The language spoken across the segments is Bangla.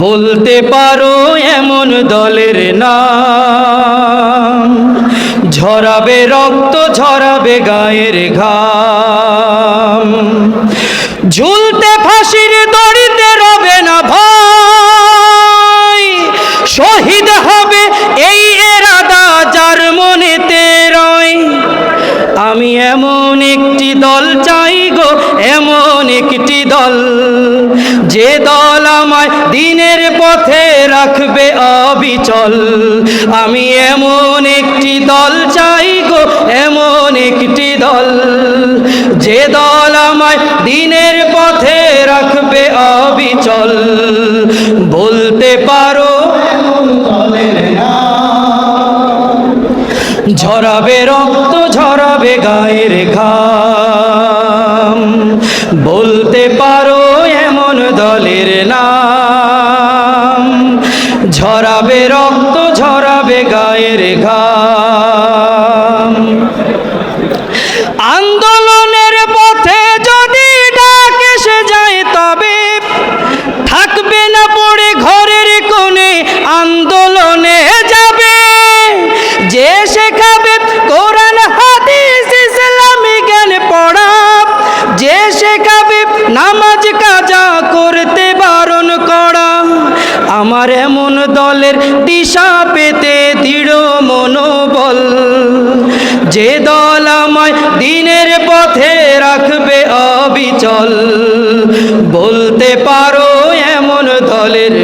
বলতে পারো এমন দলের নাম। ঝরাবে রক্ত, ঝরাবে গায়ের ঘাম। ঝুলতে ফাঁসির দড়িতে রবে না ভাই শহীদ হবে এই এরাদা যার মনেতে রয়। আমি এমন একটি দল চাই গো, এমন একটি দল। যে দল দিনের পথে রাখবে অবিচল। আমি এমন একটি দল চাই গো, এমন একটি দল। যে দল আমায় দিনের পথে রাখবে অবিচল। বলতে পারো, ঝরাবে রক্ত, ঝরাবে গায়ের ঘাম। বলতে পারো, এমন দলের নাম ঝরাবে রক্ত, ঝরাবে গায়ের ঘাম। আন্দোলনের পথে যদি ডাক এসে যায় তবে থাকবে না পড়ে ঘরের কোণে, আন্দোলনে যাবে। যে শেখাবে কোরআন, হাদিস, ইসলামী, জ্ঞান, পড়া। যে শেখাবে নামাজ, কাজা, করতে, বারণ করা। আমার এমন দলের দিশা পেতে দৃঢ় মনোবল। যে দল আমায় দিনের পথে রাখবে অবিচল। বলতে পারো এমন দলের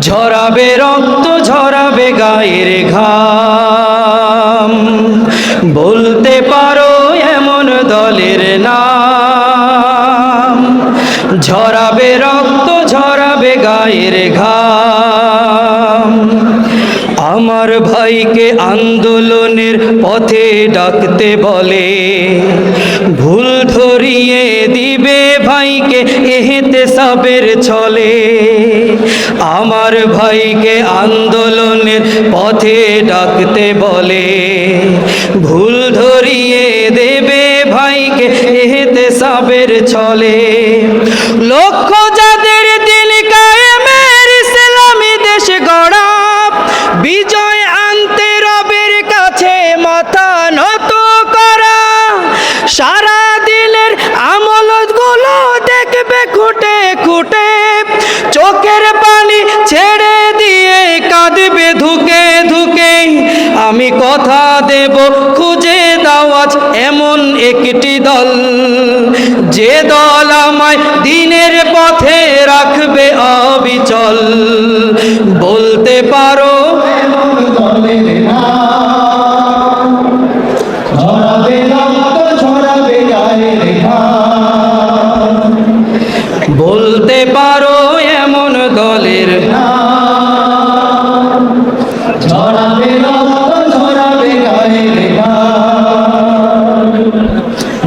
ঝরাবে রক্ত, ঝরাবে গায়ের ঘাম। বলতে পারো এমন দলের নাম। ঝরাবে রক্ত ঝরাবে গায়ের ঘাম। আমার ভাইকে আন্দোলনের পথে ডাকতে বলে, ভুল ধরিয়ে দিবে ভাইকে এহেতে সবের ছলে। আমার ভাইকে আন্দোলনের পথে ডাকতে বলে, ভুল ধরিয়ে দেবে ভাইকে এহেতে সবের ছলে। লক্ষ্য চোখের পানি ছেড়ে দিয়ে কাঁদবে ধুকে ধুকে। আমি কথা দেব, খুঁজে দাওয়াজ এমন একটি দল। যে দল আমায় দিনের পথে রাখবে অবিচল। বলতে পারো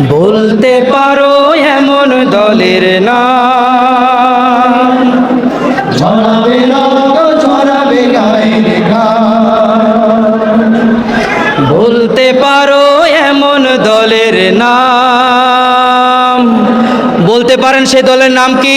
বলতে পারো এমন দলের না গায়ের ঘাম বলতে পারো এমন দলের নাম। বলতে পারেন সে দলের নাম কি?